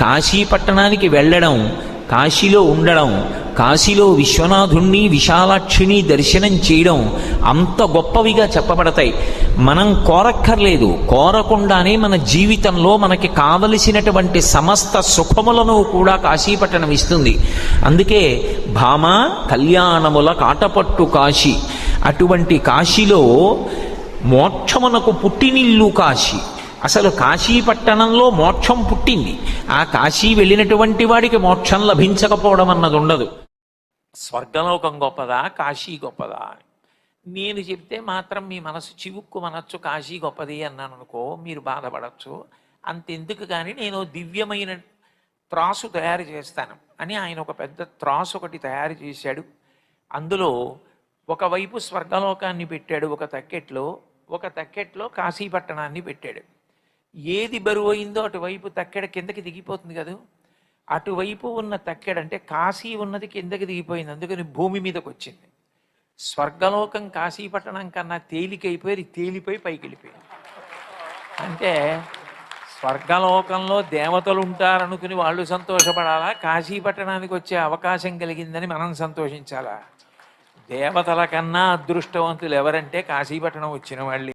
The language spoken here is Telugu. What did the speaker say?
కాశీ పట్టణానికి వెళ్ళడం కాశీలో ఉండడం కాశీలో విశ్వనాథుణ్ణి విశాలాక్షిని దర్శనం చేయడం అంత గొప్పవిగా చెప్పబడతాయి. మనం కోరక్కర్లేదు. కోరకుండానే మన జీవితంలో మనకి కావలసినటువంటి సమస్త సుఖములను కూడా కాశీపట్టణం ఇస్తుంది. అందుకే భామ కళ్యాణముల కాటపట్టు కాశీ. అటువంటి కాశీలో మోక్షమునకు పుట్టినిల్లు కాశీ. అసలు కాశీ పట్టణంలో మోక్షం పుట్టింది. ఆ కాశీ వెళ్ళినటువంటి వాడికి మోక్షం లభించకపోవడం అన్నది ఉండదు స్వర్గలోకం గొప్పదా? కాశీ గొప్పదా? అని నేను చెప్తే మాత్రం మీ మనసు చివుక్కు మనచ్చు కాశీ గొప్పది అన్నాను అనుకో మీరు బాధపడచ్చు. అంతెందుకు కానీ నేను దివ్యమైన త్రాసు తయారు చేస్తాను అని ఆయన ఒక పెద్ద త్రాసు ఒకటి తయారు చేశాడు. అందులో ఒకవైపు స్వర్గలోకాన్ని పెట్టాడు ఒక తక్కెట్లో ఒక తక్కెట్లో కాశీపట్టణాన్ని పెట్టాడు. ఏది బరువు అయిందో అటువైపు తక్కెడ కిందకి దిగిపోతుంది కదా. అటువైపు ఉన్న తక్కెడ అంటే కాశీ ఉన్నది కిందకి దిగిపోయింది. అందుకని భూమి మీదకి వచ్చింది స్వర్గలోకం కాశీపట్టణం కన్నా తేలికైపోయి తేలిపోయి పైకి వెళ్ళిపోయింది అంటే స్వర్గలోకంలో దేవతలు ఉంటారనుకుని వాళ్ళు సంతోషపడాలా? కాశీపట్టణానికి వచ్చే అవకాశం కలిగిందని మనం సంతోషించాలా? దేవతల కన్నా అదృష్టవంతులు ఎవరంటే కాశీపట్టణం వచ్చిన వాళ్ళు.